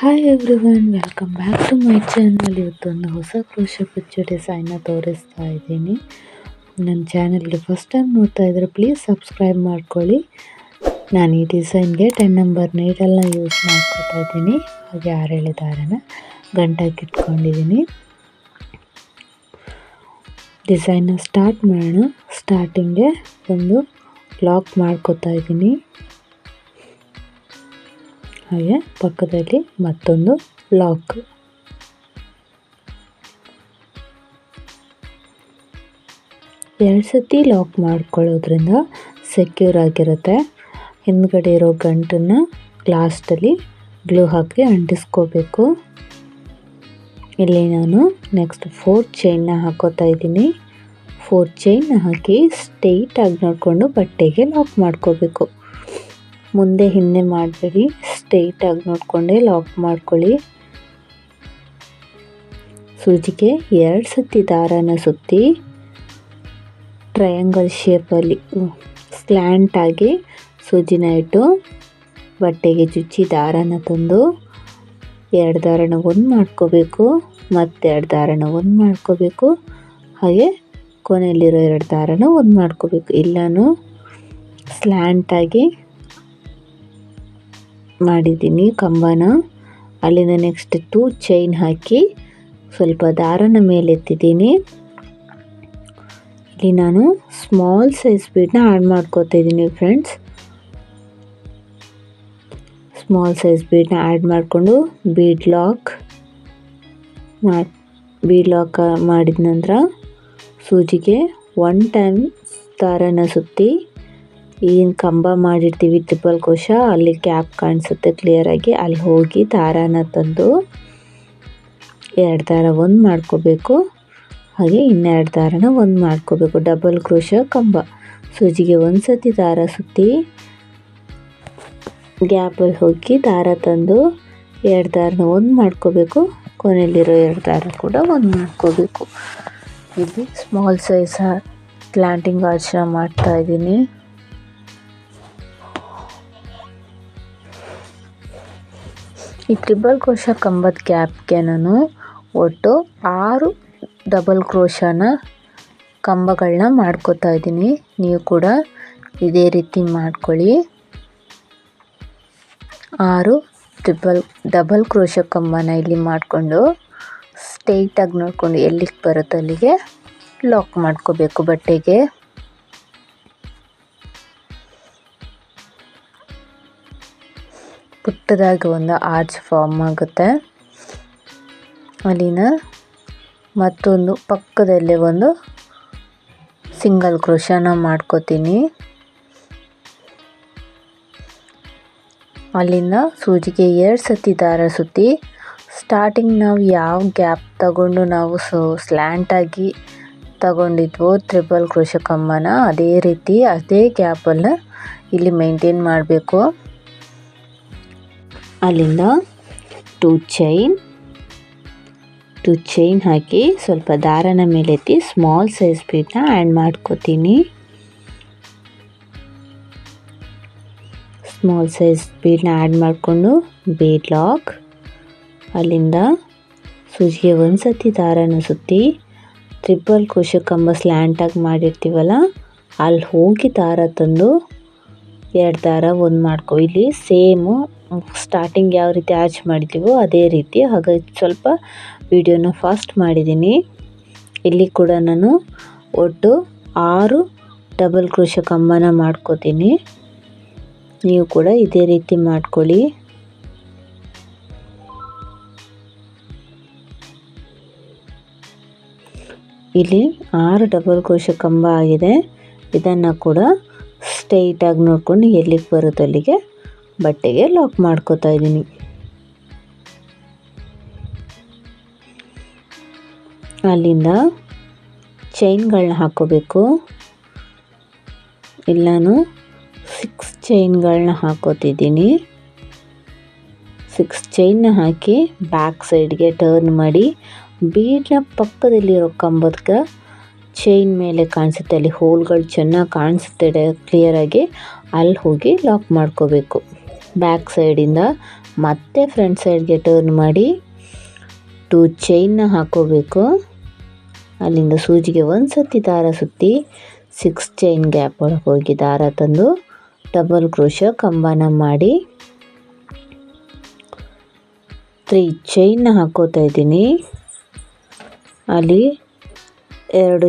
Hi everyone welcome back to my channel ಇವತ್ತೊಂದು ಹೊಸ crochet ಕುಚ್ಚು ಡಿಸೈನ್ನ ತೋರಿಸ್ತಾ ಇದ್ದೀನಿ. ನನ್ನ ಚಾನಲ್ಗೆ ಫಸ್ಟ್ ಟೈಮ್ ನೋಡ್ತಾ ಇದ್ರೆ ಪ್ಲೀಸ್ ಸಬ್ಸ್ಕ್ರೈಬ್ ಮಾಡ್ಕೊಳ್ಳಿ. ನಾನು ಈ ಡಿಸೈನ್ಗೆ ಟೆನ್ ನಂಬರ್ ನೈಟೆಲ್ಲ ಯೂಸ್ ಮಾಡ್ಕೊತಾ ಇದ್ದೀನಿ. ಹಾಗೆ ಯಾರು ದಾರನ ಗಂಟಾಗಿ ಇಟ್ಕೊಂಡಿದ್ದೀನಿ. ಡಿಸೈನ್ನ ಸ್ಟಾರ್ಟ್ ಮಾಡೋಣ. ಸ್ಟಾರ್ಟಿಂಗೆ ಒಂದು ಲಾಕ್ ಮಾಡ್ಕೋತಾ ಇದ್ದೀನಿ. ಹಾಗೆ ಪಕ್ಕದಲ್ಲಿ ಮತ್ತೊಂದು ಲಾಕ್ ಎರಡು ಸತಿ ಲಾಕ್ ಮಾಡ್ಕೊಳ್ಳೋದ್ರಿಂದ ಸೆಕ್ಯೂರ್ ಆಗಿರುತ್ತೆ. ಹಿಂದ್ಗಡೆ ಇರೋ ಗಂಟನ್ನು ಲಾಸ್ಟಲ್ಲಿ ಗ್ಲೂ ಹಾಕಿ ಅಂಟಿಸ್ಕೋಬೇಕು. ಇಲ್ಲಿ ನಾನು ನೆಕ್ಸ್ಟ್ ಫೋರ್ ಚೈನ್ನ ಹಾಕೋತಾ ಇದ್ದೀನಿ. ಫೋರ್ ಚೈನ್ ಹಾಕಿ ಸ್ಟೇಟಾಗಿ ನೋಡಿಕೊಂಡು ಬಟ್ಟೆಗೆ ಲಾಕ್ ಮಾಡ್ಕೋಬೇಕು. ಮುಂದೆ ಹಿಂದೆ ಮಾಡಬೇಡಿ. ಸ್ಟ್ರೈಟಾಗಿ ನೋಡಿಕೊಂಡೆ ಲಾಕ್ ಮಾಡ್ಕೊಳ್ಳಿ. ಸೂಜಿಗೆ ಎರಡು ಸತಿ ದಾರನ ಸುತ್ತಿ ಟ್ರಯಾಂಗಲ್ ಶೇಪಲ್ಲಿ ಸ್ಲ್ಯಾಂಟಾಗಿ ಸೂಜಿನ ಇಟ್ಟು, ಬಟ್ಟೆಗೆ ಚುಚ್ಚಿ ದಾರನ ತಂದು, ಎರಡು ದಾರನ ಒಂದು ಮಾಡ್ಕೋಬೇಕು ಮತ್ತು ಎರಡು ದಾರನ ಒಂದು ಮಾಡ್ಕೋಬೇಕು. ಹಾಗೆ ಕೊನೆಯಲ್ಲಿರೋ ಎರಡು ದಾರನ ಒಂದು ಮಾಡ್ಕೋಬೇಕು. ಇಲ್ಲನೂ ಸ್ಲ್ಯಾಂಟಾಗಿ ಮಾಡಿದ್ದೀನಿ ಕಂಬನ. ಅಲ್ಲಿಂದ ನೆಕ್ಸ್ಟ್ ಟೂ ಚೈನ್ ಹಾಕಿ ಸ್ವಲ್ಪ ದಾರನ ಮೇಲೆತ್ತಿದ್ದೀನಿ. ಇಲ್ಲಿ ನಾನು ಸ್ಮಾಲ್ ಸೈಜ್ ಬೀಡನ್ನ ಆ್ಯಡ್ ಮಾಡ್ಕೋತಾ ಇದ್ದೀನಿ ಫ್ರೆಂಡ್ಸ್ ಸ್ಮಾಲ್ ಸೈಜ್ ಬೀಡನ್ನ ಆ್ಯಡ್ ಮಾಡಿಕೊಂಡು ಬೀಡ್ ಲಾಕ್ ಮಾಡಿ ಬೀಡ್ ಲಾಕ್ ಮಾಡಿದ ನಂತರ ಸೂಜಿಗೆ ಒನ್ ಟೈಮ್ ದಾರನ ಸುತ್ತಿ ಏನು ಕಂಬ ಮಾಡಿರ್ತೀವಿ ಟ್ರಿಪಲ್ ಕೋಶ, ಅಲ್ಲಿ ಕ್ಯಾಪ್ ಕಾಣಿಸುತ್ತೆ ಕ್ಲಿಯರಾಗಿ ಅಲ್ಲಿ ಹೋಗಿ ದಾರಾನ ತಂದು ಎರಡು ದಾರ ಒಂದು ಮಾಡ್ಕೋಬೇಕು. ಹಾಗೆ ಇನ್ನೆರಡು ದಾರನ ಒಂದು ಮಾಡ್ಕೋಬೇಕು. ಡಬಲ್ ಕ್ರೋಶ ಕಂಬ. ಸೂಜಿಗೆ ಒಂದು ಸತಿ ದಾರ ಸುತ್ತಿ ಗ್ಯಾಪಲ್ಲಿ ಹೋಗಿ ದಾರ ತಂದು ಎರಡು ದಾರನ ಒಂದು ಮಾಡ್ಕೋಬೇಕು. ಕೊನೆಯಲ್ಲಿರೋ ಎರಡು ದಾರ ಕೂಡ ಒಂದು ಮಾಡ್ಕೋಬೇಕು. ಇಲ್ಲಿ ಸ್ಮಾಲ್ ಸೈಜ್ ಪ್ಲಾಂಟಿಂಗ್ ಮಾಡ್ತಾ ಮಾಡ್ತಾಯಿದ್ದೀನಿ ಈ ತ್ರಿಬಲ್ ಕ್ರೋಶ ಕಂಬದ ಗ್ಯಾಪ್ಗೆ ನಾನು ಒಟ್ಟು ಆರು ಡಬಲ್ ಕ್ರೋಶನ ಕಂಬಗಳನ್ನ ಮಾಡ್ಕೋತಾ ಇದ್ದೀನಿ. ನೀವು ಕೂಡ ಇದೇ ರೀತಿ ಮಾಡ್ಕೊಳ್ಳಿ. ಆರು ಟ್ರಿಬಲ್ ಡಬಲ್ ಕ್ರೋಶ ಕಂಬನ ಇಲ್ಲಿ ಮಾಡಿಕೊಂಡು ಸ್ಟೇಟಾಗಿ ನೋಡಿಕೊಂಡು ಎಲ್ಲಿಗೆ ಬರುತ್ತೋ ಅಲ್ಲಿಗೆ ಲಾಕ್ ಮಾಡ್ಕೋಬೇಕು ಬಟ್ಟೆಗೆ. ಪುಟ್ಟದಾಗಿ ಒಂದು ಆರ್ಚ್ ಫಾರ್ಮ್ ಆಗುತ್ತೆ. ಅಲ್ಲಿನ ಮತ್ತೊಂದು ಪಕ್ಕದಲ್ಲೇ ಒಂದು ಸಿಂಗಲ್ ಕ್ರೋಶನ ಮಾಡ್ಕೋತೀನಿ. ಅಲ್ಲಿಂದ ಸೂಜಿಗೆ ಎರಡು ಸತಿ ದಾರ ಸುತ್ತಿ ಸ್ಟಾರ್ಟಿಂಗ್ ನಾವು ಯಾವ ಗ್ಯಾಪ್ ತಗೊಂಡು ನಾವು ಸೊ ಸ್ಲ್ಯಾಂಟಾಗಿ ತಗೊಂಡಿದ್ವೋ ತ್ರಿಬಲ್ ಕ್ರೋಶ ಕಮ್ಮನ ಅದೇ ರೀತಿ ಅದೇ ಗ್ಯಾಪನ್ನು ಇಲ್ಲಿ ಮೇಂಟೈನ್ ಮಾಡಬೇಕು. ಅಲ್ಲಿಂದ ಟೂ ಚೈನ್ ಟು ಚೈನ್ ಹಾಕಿ ಸ್ವಲ್ಪ ದಾರನ ಮೇಲೆ ಎತ್ತಿ ಸ್ಮಾಲ್ ಸೈಜ್ ಬೀಡನ್ನ ಆ್ಯಡ್ ಮಾಡ್ಕೋತೀನಿ. ಸ್ಮಾಲ್ ಸೈಜ್ ಬೀಡನ್ನ ಆ್ಯಡ್ ಮಾಡಿಕೊಂಡು ಬೀಡ್ ಲಾಕ್ ಅಲ್ಲಿಂದ ಸೂಜಿಗೆ ಒಂದು ಸತಿ ದಾರನ ಸುತ್ತಿ ಟ್ರಿಪಲ್ ಕುಶ ಕಂಬ ಸ್ಲ್ಯಾಂಟಾಗಿ ಮಾಡಿರ್ತೀವಲ್ಲ, ಅಲ್ಲಿ ಹೋಗಿ ದಾರ ತಂದು ಎರಡು ದಾರ ಒಂದು ಮಾಡ್ಕೊ. ಇಲ್ಲಿ ಸೇಮು ಸ್ಟಾರ್ಟಿಂಗ್ ಯಾವ ರೀತಿ ಆಚ್ ಮಾಡಿದ್ದೀವೋ ಅದೇ ರೀತಿ. ಹಾಗಾಗಿ ಸ್ವಲ್ಪ ವಿಡಿಯೋನ ಫಾಸ್ಟ್ ಮಾಡಿದ್ದೀನಿ. ಇಲ್ಲಿ ಕೂಡ ನಾನು ಒಟ್ಟು ಆರು ಡಬಲ್ ಕ್ರೋಶ ಕಂಬನ ಮಾಡ್ಕೋತೀನಿ. ನೀವು ಕೂಡ ಇದೇ ರೀತಿ ಮಾಡ್ಕೊಳ್ಳಿ. ಇಲ್ಲಿ ಆರು ಡಬಲ್ ಕ್ರೋಶ ಕಂಬ ಆಗಿದೆ. ಇದನ್ನು ಕೂಡ ಸ್ಟ್ರೈಟಾಗಿ ನೋಡ್ಕೊಂಡು ಎಲ್ಲಿಗೆ ಬರುತ್ತೆ ಅಲ್ಲಿಗೆ ಬಟ್ಟೆಗೆ ಲಾಕ್ ಮಾಡ್ಕೋತಾ ಇದ್ದೀನಿ. ಅಲ್ಲಿಂದ ಚೈನ್ಗಳನ್ನ ಹಾಕೋಬೇಕು. ಇಲ್ಲಾನು ಸಿಕ್ಸ್ ಚೈನ್ಗಳನ್ನ ಹಾಕೋತಿದ್ದೀನಿ. ಸಿಕ್ಸ್ ಚೈನ್ನ ಹಾಕಿ ಬ್ಯಾಕ್ ಸೈಡ್ಗೆ ಟರ್ನ್ ಮಾಡಿ ಬೀಡ್ನ ಪಕ್ಕದಲ್ಲಿರೋ ಕಂಬದಕ್ಕೆ ಚೈನ್ ಮೇಲೆ ಕಾಣಿಸುತ್ತೆ. ಅಲ್ಲಿ ಹೋಲ್ಗಳು ಚೆನ್ನಾಗಿ ಕಾಣಿಸುತ್ತೆ ಕ್ಲಿಯರಾಗಿ ಅಲ್ಲಿ ಹೋಗಿ ಲಾಕ್ ಮಾಡ್ಕೋಬೇಕು. ಬ್ಯಾಕ್ ಸೈಡಿಂದ ಮತ್ತೆ ಫ್ರಂಟ್ ಸೈಡ್ಗೆ ಟರ್ನ್ ಮಾಡಿ ಟೂ ಚೈನ್ನ ಹಾಕೋಬೇಕು. ಅಲ್ಲಿಂದ ಸೂಜಿಗೆ ಒಂದು ಸತಿ ದಾರ ಸುತ್ತಿ ಸಿಕ್ಸ್ ಚೈನ್ ಗ್ಯಾಪ್ ಒಳಗೆ ಹೋಗಿ ದಾರ ತಂದು ಡಬಲ್ ಕ್ರೋಶ ಕಂಬನ ಮಾಡಿ ತ್ರೀ ಚೈನ್ನ ಹಾಕೋತಾ ಇದ್ದೀನಿ. ಅಲ್ಲಿ ಎರಡು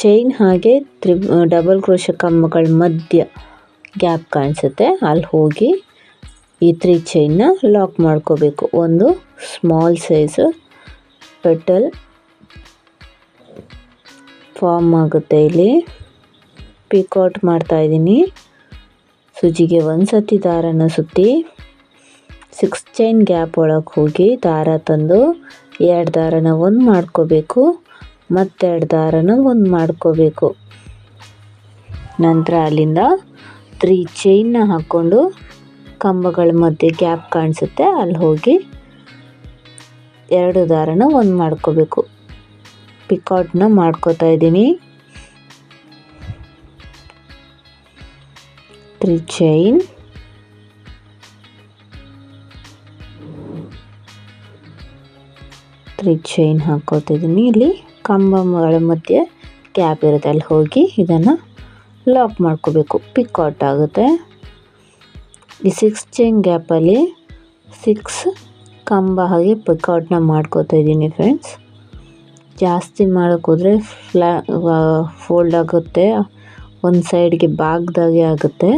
ಚೈನ್ ಹಾಗೆ ತ್ರಿ ಡಬಲ್ ಕ್ರೋಶ ಕಂಬಗಳ ಮಧ್ಯ ಗ್ಯಾಪ್ ಕಾಣಿಸುತ್ತೆ. ಅಲ್ಲಿ ಹೋಗಿ ಈ ತ್ರೀ ಚೈನ್ನ ಲಾಕ್ ಮಾಡ್ಕೋಬೇಕು. ಒಂದು ಸ್ಮಾಲ್ ಸೈಜು ಪೆಟಲ್ ಫಾರ್ಮ್ ಆಗುತ್ತೆ ಇಲ್ಲಿ. ಪಿಕೌಟ್ ಮಾಡ್ತಾ ಇದ್ದೀನಿ. ಸುಜಿಗೆ ಒಂದು ಸತಿ ದಾರನ ಸುತ್ತಿ ಸಿಕ್ಸ್ ಚೈನ್ ಗ್ಯಾಪ್ ಒಳಗೆ ಹೋಗಿ ದಾರ ತಂದು ಎರಡು ದಾರನ ಒಂದು ಮಾಡ್ಕೋಬೇಕು, ಮತ್ತೆರಡು ದಾರನ ಒಂದು ಮಾಡ್ಕೋಬೇಕು. ನಂತರ ಅಲ್ಲಿಂದ ತ್ರೀ ಚೈನ್ನ ಹಾಕ್ಕೊಂಡು ಕಂಬಗಳ ಮಧ್ಯೆ ಗ್ಯಾಪ್ ಕಾಣಿಸುತ್ತೆ, ಅಲ್ಲಿ ಹೋಗಿ ಎರಡು ದಾರನ ಒಂದು ಮಾಡ್ಕೋಬೇಕು. ಪಿಕೌಟ್ನ ಮಾಡ್ಕೋತಾ ಇದ್ದೀನಿ. ತ್ರೀ ಚೈನ್ ತ್ರೀ ಚೈನ್ ಹಾಕೋತಿದ್ದೀನಿ ಇಲ್ಲಿ ಕಂಬಗಳ ಮಧ್ಯೆ ಗ್ಯಾಪ್ ಇರುತ್ತೆ, ಅಲ್ಲಿ ಹೋಗಿ ಇದನ್ನು ಲಾಕ್ ಮಾಡ್ಕೋಬೇಕು. ಪಿಕೌಟ್ ಆಗುತ್ತೆ. ಈ ಸಿಕ್ಸ್ ಚೈನ್ ಗ್ಯಾಪಲ್ಲಿ ಸಿಕ್ಸ್ ಕಂಬ ಹಾಗೆ ಪಿಕೌಟ್ನ ಮಾಡ್ಕೋತಾ ಇದ್ದೀನಿ ಫ್ರೆಂಡ್ಸ್ ಜಾಸ್ತಿ ಮಾಡೋಕ್ಕೋದ್ರೆ ಫ್ಲಾ ಫೋಲ್ಡ್ ಆಗುತ್ತೆ. ಒಂದು ಸೈಡ್ಗೆ ಬಾಗ್ದಾಗೆ ಆಗುತ್ತೆ.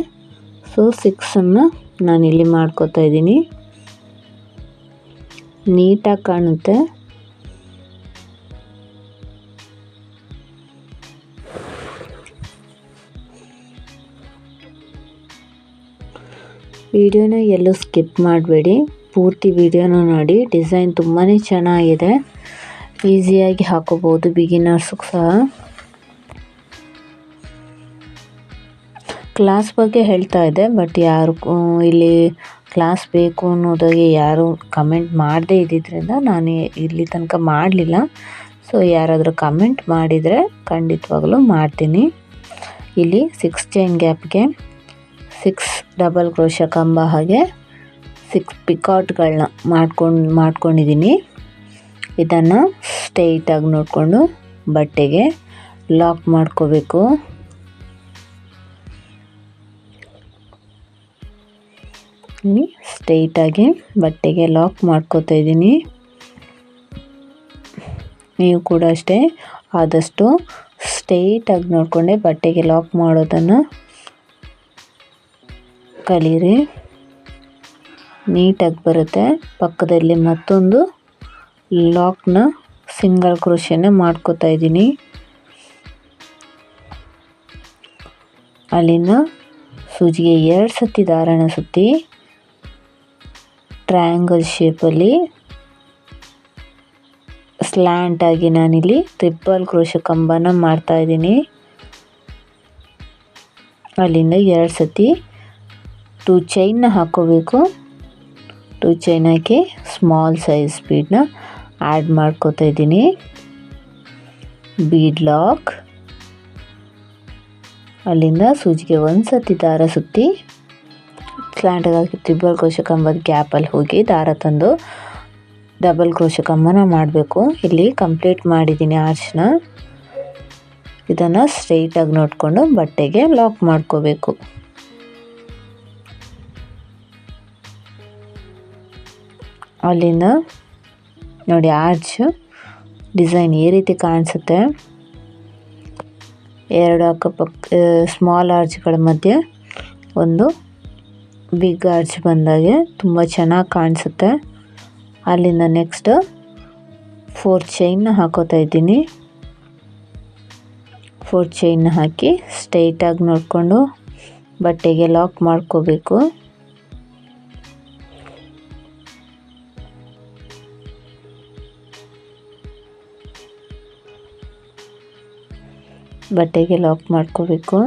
ಸೊ ಸಿಕ್ಸನ್ನು ನಾನಿಲ್ಲಿ ಮಾಡ್ಕೋತಾ ಇದ್ದೀನಿ. ನೀಟಾಗಿ ಕಾಣುತ್ತೆ. ವಿಡಿಯೋನ ಎಲ್ಲೂ ಸ್ಕಿಪ್ ಮಾಡಬೇಡಿ. ಪೂರ್ತಿ ವಿಡಿಯೋನ ನೋಡಿ. ಡಿಸೈನ್ ತುಂಬಾ ಚೆನ್ನಾಗಿದೆ. ಈಸಿಯಾಗಿ ಹಾಕೋಬೋದು ಬಿಗಿನರ್ಸ್ಗೂ ಸಹ. ಕ್ಲಾಸ್ ಬಗ್ಗೆ ಹೇಳ್ತಾ ಇದೆ ಬಟ್ ಯಾರು ಇಲ್ಲಿ ಕ್ಲಾಸ್ ಬೇಕು ಅನ್ನೋದಾಗಿ ಯಾರು ಕಮೆಂಟ್ ಮಾಡದೇ ಇದ್ದಿದ್ದರಿಂದ ನಾನು ಇಲ್ಲಿ ತನಕ ಮಾಡಲಿಲ್ಲ. ಸೊ, ಯಾರಾದರೂ ಕಮೆಂಟ್ ಮಾಡಿದರೆ ಖಂಡಿತವಾಗಲೂ ಮಾಡ್ತೀನಿ. ಇಲ್ಲಿ ಸಿಕ್ಸ್ ಚೈನ್ ಗ್ಯಾಪ್ಗೆ ಸಿಕ್ಸ್ ಡಬಲ್ ಕ್ರೋಶ ಕಂಬ ಹಾಗೆ ಸಿಕ್ಸ್ ಪಿಕಾಟ್ಗಳನ್ನ ಮಾಡ್ಕೊಂಡು ಮಾಡ್ಕೊಂಡಿದ್ದೀನಿ ಇದನ್ನು ಸ್ಟೈಟಾಗಿ ನೋಡಿಕೊಂಡು ಬಟ್ಟೆಗೆ ಲಾಕ್ ಮಾಡ್ಕೋಬೇಕು. ಸ್ಟೈಟಾಗಿ ಬಟ್ಟೆಗೆ ಲಾಕ್ ಮಾಡ್ಕೋತಾ ಇದ್ದೀನಿ ನೀವು ಕೂಡ ಅಷ್ಟೇ ಆದಷ್ಟು ಸ್ಟೈಟಾಗಿ ನೋಡಿಕೊಂಡೆ ಬಟ್ಟೆಗೆ ಲಾಕ್ ಮಾಡೋದನ್ನು ಕಲೀರಿ. ನೀಟಾಗಿ ಬರುತ್ತೆ. ಪಕ್ಕದಲ್ಲಿ ಮತ್ತೊಂದು ಲಾಕ್ನ ಸಿಂಗಲ್ ಕ್ರೋಶನ ಮಾಡ್ಕೋತಾ ಇದ್ದೀನಿ. ಅಲ್ಲಿನ ಸೂಜಿಗೆ ಎರಡು ಸತಿ ದಾರನ ಸುತ್ತಿ ಟ್ರಯಾಂಗಲ್ ಶೇಪಲ್ಲಿ ಸ್ಲ್ಯಾಂಟಾಗಿ ನಾನಿಲ್ಲಿ ಟ್ರಿಪ್ಪಲ್ ಕ್ರೋಶ ಕಂಬನ ಮಾಡ್ತಾ ಇದ್ದೀನಿ. ಅಲ್ಲಿಂದ ಎರಡು ಸತಿ ಟೂ ಚೈನ್ನ ಹಾಕೋಬೇಕು. ಟೂ ಚೈನ್ ಹಾಕಿ ಸ್ಮಾಲ್ ಸೈಜ್ ಬೀಡನ್ನ ಆ್ಯಡ್ ಮಾಡ್ಕೋತಾ ಇದ್ದೀನಿ. ಬೀಡ್ ಲಾಕ್ ಅಲ್ಲಿಂದ ಸೂಜಿಗೆ ಒಂದು ಸತಿ ದಾರ ಸುತ್ತಿ ಸ್ಲ್ಯಾಂಟಾಗಿ ತ್ರಿಬಲ್ ಕ್ರೋಶ ಕಂಬದ ಗ್ಯಾಪಲ್ಲಿ ಹೋಗಿ ದಾರ ತಂದು ಡಬಲ್ ಕ್ರೋಶ ಕಂಬನ ಮಾಡಬೇಕು. ಇಲ್ಲಿ ಕಂಪ್ಲೀಟ್ ಮಾಡಿದ್ದೀನಿ ಆರ್ಚ್ನ. ಇದನ್ನು ಸ್ಟ್ರೈಟಾಗಿ ನೋಡಿಕೊಂಡು ಬಟ್ಟೆಗೆ ಲಾಕ್ ಮಾಡ್ಕೋಬೇಕು. ಅಲ್ಲಿಂದ ನೋಡಿ ಆರ್ಚ್ ಡಿಸೈನ್ ಈ ರೀತಿ ಕಾಣಿಸುತ್ತೆ. ಎರಡು ಅಕ್ಕಪಕ್ಕ ಸ್ಮಾಲ್ ಆರ್ಚ್ಗಳ ಮಧ್ಯೆ ಒಂದು ಬಿಗ್ ಆರ್ಚ್ ಬಂದಾಗೆ ತುಂಬ ಚೆನ್ನಾಗಿ ಕಾಣಿಸುತ್ತೆ. ಅಲ್ಲಿಂದ ನೆಕ್ಸ್ಟ್ ಫೋರ್ ಚೈನ್ನ ಹಾಕೋತಾ ಇದ್ದೀನಿ. ಫೋರ್ ಚೈನ್ನ ಹಾಕಿ ಸ್ಟ್ರೈಟಾಗಿ ನೋಡಿಕೊಂಡು ಬಟ್ಟೆಗೆ ಲಾಕ್ ಮಾಡ್ಕೋಬೇಕು. ಬಟ್ಟೆಗೆ ಲಾಕ್ ಮಾಡ್ಕೋಬೇಕು.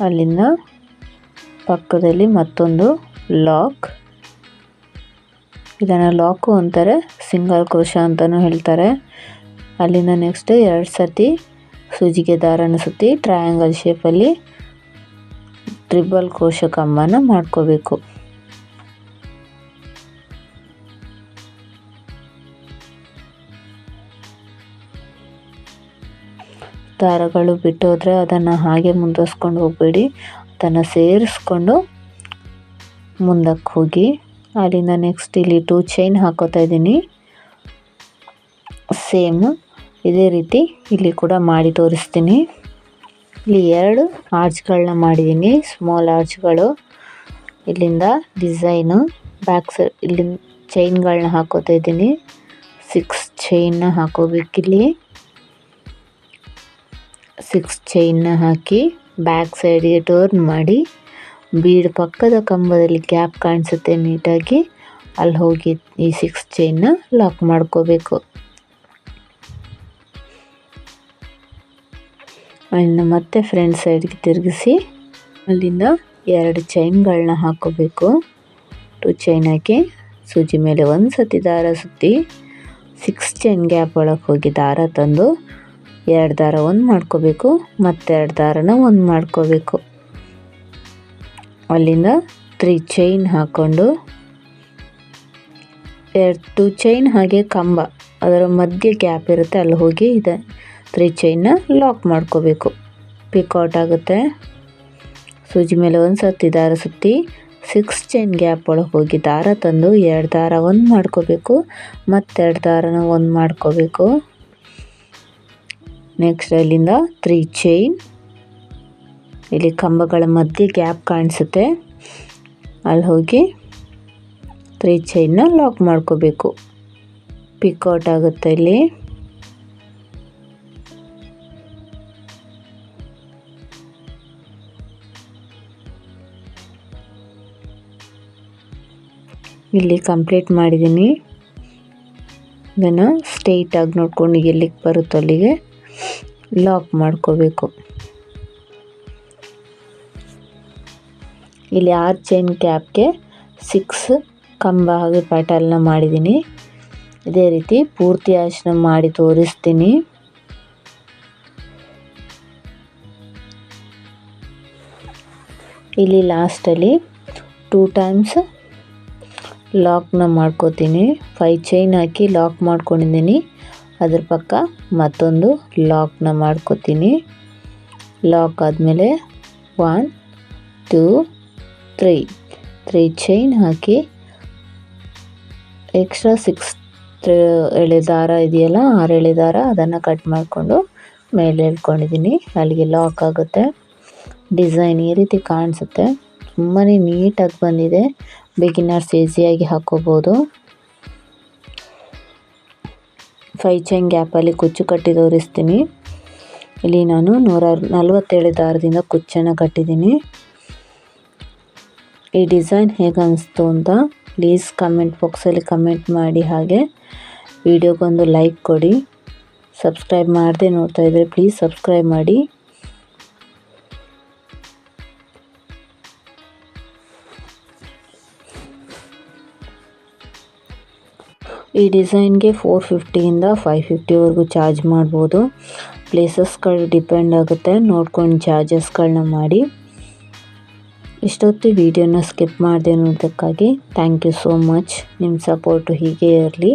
ಅಲ್ಲಿಂದ ಪಕ್ಕದಲ್ಲಿ ಮತ್ತೊಂದು ಲಾಕ್ ಇದನ್ನು ಲಾಕು ಅಂತಾರೆ, ಸಿಂಗಲ್ ಕ್ರೋಶ ಅಂತಲೂ ಹೇಳ್ತಾರೆ. ಅಲ್ಲಿಂದ ನೆಕ್ಸ್ಟ್ ಎರಡು ಸರ್ತಿ ಸೂಜಿಗೆ ದಾರನ ಸುತ್ತಿ ಟ್ರಯಾಂಗಲ್ ಶೇಪಲ್ಲಿ ಟ್ರಿಬಲ್ ಕ್ರೋಶ ಕಂಬನ ಮಾಡ್ಕೋಬೇಕು. ದಾರಗಳು ಬಿಟ್ಟೋದ್ರೆ ಅದನ್ನು ಹಾಗೆ ಮುಂದುವರ್ಸ್ಕೊಂಡು ಹೋಗಬೇಡಿ. ಅದನ್ನು ಸೇರಿಸ್ಕೊಂಡು ಮುಂದಕ್ಕೆ ಹೋಗಿ. ಅಲ್ಲಿಂದ ನೆಕ್ಸ್ಟ್ ಇಲ್ಲಿ ಟೂ ಚೈನ್ ಹಾಕೋತಾ ಇದ್ದೀನಿ. ಸೇಮ್ ಇದೇ ರೀತಿ ಇಲ್ಲಿ ಕೂಡ ಮಾಡಿ ತೋರಿಸ್ತೀನಿ. ಇಲ್ಲಿ ಎರಡು ಆರ್ಚ್ಗಳನ್ನ ಮಾಡಿದ್ದೀನಿ. ಸ್ಮಾಲ್ ಆರ್ಚ್ಗಳು ಇಲ್ಲಿಂದ ಡಿಸೈನು ಬ್ಯಾಕ್ ಸೈಡ್ ಇಲ್ಲಿ ಚೈನ್ಗಳನ್ನ ಹಾಕೋತಾ ಇದ್ದೀನಿ. ಸಿಕ್ಸ್ ಚೈನ್ನ ಹಾಕೋಬೇಕಿಲ್ಲಿ. ಸಿಕ್ಸ್ ಚೈನ್ನ ಹಾಕಿ ಬ್ಯಾಕ್ ಸೈಡ್ಗೆ ಟರ್ನ್ ಮಾಡಿ ಬೀಡ್ ಪಕ್ಕದ ಕಂಬದಲ್ಲಿ ಗ್ಯಾಪ್ ಕಾಣಿಸುತ್ತೆ ನೀಟಾಗಿ. ಅಲ್ಲಿ ಹೋಗಿ ಈ ಸಿಕ್ಸ್ ಚೈನ್ನ ಲಾಕ್ ಮಾಡ್ಕೋಬೇಕು. ಅಲ್ಲಿಂದ ಮತ್ತೆ ಫ್ರಂಟ್ ಸೈಡ್ಗೆ ತಿರುಗಿಸಿ ಅಲ್ಲಿಂದ ಎರಡು ಚೈನ್ಗಳನ್ನ ಹಾಕೋಬೇಕು. ಟು ಚೈನ್ ಹಾಕಿ ಸೂಜಿ ಮೇಲೆ ಒಂದು ಸತಿ ದಾರ ಸುತ್ತಿ ಸಿಕ್ಸ್ ಚೈನ್ ಗ್ಯಾಪ್ ಒಳಗೆ ಹೋಗಿ ದಾರ ತಂದು ಎರಡು ದಾರ ಒಂದು ಮಾಡ್ಕೋಬೇಕು, ಮತ್ತೆರಡು ದಾರನ ಒಂದು ಮಾಡ್ಕೋಬೇಕು. ಅಲ್ಲಿಂದ ತ್ರೀ ಚೈನ್ ಹಾಕ್ಕೊಂಡು ಎರಡು ಟು ಚೈನ್ ಹಾಗೆ ಕಂಬ, ಅದರ ಮಧ್ಯೆ ಗ್ಯಾಪ್ ಇರುತ್ತೆ, ಅಲ್ಲಿ ಹೋಗಿ ಇದೆ. ತ್ರೀ ಚೈನ್ನ ಲಾಕ್ ಮಾಡ್ಕೋಬೇಕು. ಪಿಕೌಟ್ ಆಗುತ್ತೆ. ಸೂಜಿ ಮೇಲೆ ಒಂದು ಸತಿ ದಾರ ಸುತ್ತಿ ಸಿಕ್ಸ್ ಚೈನ್ ಗ್ಯಾಪ್ ಒಳಗೆ ಹೋಗಿ ದಾರ ತಂದು ಎರಡು ದಾರ ಒಂದು ಮಾಡ್ಕೋಬೇಕು, ಮತ್ತೆರಡು ದಾರನ ಒಂದು ಮಾಡ್ಕೋಬೇಕು. ನೆಕ್ಸ್ಟ್ ಅಲ್ಲಿಂದ ತ್ರೀ ಚೈನ್ ಇಲ್ಲಿ ಕಂಬಗಳ ಮಧ್ಯೆ ಗ್ಯಾಪ್ ಕಾಣಿಸುತ್ತೆ. ಅಲ್ಲಿ ಹೋಗಿ ತ್ರೀ ಚೈನ್ನ ಲಾಕ್ ಮಾಡ್ಕೋಬೇಕು. ಪಿಕೌಟ್ ಆಗುತ್ತೆ ಇಲ್ಲಿ. ಇಲ್ಲಿ ಕಂಪ್ಲೀಟ್ ಮಾಡಿದ್ದೀನಿ. ಇದನ್ನು ಸ್ಟ್ರೈಟಾಗಿ ನೋಡ್ಕೊಂಡು ಎಲ್ಲಿಗೆ ಬರುತ್ತೋ ಅಲ್ಲಿಗೆ. ಲಾಕ್ ಮಾಡ್ಕೋಬೇಕು. ಇಲ್ಲಿ ಆರು ಚೈನ್ ಕ್ಯಾಪ್ಗೆ ಸಿಕ್ಸ್ ಕಂಬ ಹಾಗೆ ಪ್ಯಾಟರ್ನ ಮಾಡಿದ್ದೀನಿ. ಇದೇ ರೀತಿ ಪೂರ್ತಿ ಆಶನ ಮಾಡಿ ತೋರಿಸ್ತೀನಿ. ಇಲ್ಲಿ ಲಾಸ್ಟಲ್ಲಿ ಟೂ ಟೈಮ್ಸ್ ಲಾಕ್ನ ಮಾಡ್ಕೋತೀನಿ. ಫೈ ಚೈನ್ ಹಾಕಿ ಲಾಕ್ ಮಾಡ್ಕೊಂಡಿದ್ದೀನಿ. ಅದ್ರ ಪಕ್ಕ ಮತ್ತೊಂದು ಲಾಕ್ನ ಮಾಡ್ಕೋತೀನಿ. ಲಾಕ್ ಆದಮೇಲೆ one two three three chain ಹಾಕಿ ಎಕ್ಸ್ಟ್ರಾ ಸಿಕ್ಸ್ ಎಳೆ ದಾರ ಇದೆಯಲ್ಲ, ಆರು ಎಳೆ ದಾರ ಅದನ್ನು ಕಟ್ ಮಾಡಿಕೊಂಡು ಮೇಲೆ ಇಟ್ಕೊಂಡಿದ್ದೀನಿ ಅಲ್ಲಿಗೆ ಲಾಕ್ ಆಗುತ್ತೆ. ಡಿಸೈನ್ ಈ ರೀತಿ ಕಾಣಿಸುತ್ತೆ. ತುಂಬಾ ನೀಟಾಗಿ ಬಂದಿದೆ. ಬಿಗಿನರ್ಸ್ ಈಸಿಯಾಗಿ ಹಾಕೋಬೋದು. ಫೈ ಚೈನ್ ಗ್ಯಾಪಲ್ಲಿ ಕುಚ್ಚು ಕಟ್ಟಿ ತೋರಿಸ್ತೀನಿ. ಇಲ್ಲಿ ನಾನು ನೂರ ನಲ್ವತ್ತೇಳು ದಾರದಿಂದ ಕುಚ್ಚನ್ನು ಕಟ್ಟಿದ್ದೀನಿ. ಈ ಡಿಸೈನ್ ಹೇಗೆ ಅನಿಸ್ತು ಅಂತ ಪ್ಲೀಸ್ ಕಮೆಂಟ್ ಬಾಕ್ಸಲ್ಲಿ ಕಮೆಂಟ್ ಮಾಡಿ ಹಾಗೆ ವಿಡಿಯೋಗೊಂದು ಲೈಕ್ ಕೊಡಿ. ಸಬ್ಸ್ಕ್ರೈಬ್ ಮಾಡದೆ ನೋಡ್ತಾ ಇದ್ದರೆ ಪ್ಲೀಸ್ ಸಬ್ಸ್ಕ್ರೈಬ್ ಮಾಡಿ. ಈ ಡಿಸೈನ್ಗೆ ಫೋರ್ ಫಿಫ್ಟಿಯಿಂದ ಫೈವ್ ಫಿಫ್ಟಿವರೆಗೂ ಚಾರ್ಜ್ ಮಾಡ್ಬೋದು. ಪ್ಲೇಸಸ್ಗಳು ಡಿಪೆಂಡ್ ಆಗುತ್ತೆ. ನೋಡ್ಕೊಂಡು ಚಾರ್ಜಸ್ಗಳನ್ನ ಮಾಡಿ. ಇಷ್ಟೊತ್ತು ವಿಡಿಯೋನ ಸ್ಕಿಪ್ ಮಾಡಿದೆ ನೋಡೋದಕ್ಕಾಗಿ ಥ್ಯಾಂಕ್ ಯು ಸೋ ಮಚ್. ನಿಮ್ಮ ಸಪೋರ್ಟು ಹೀಗೆ ಇರಲಿ.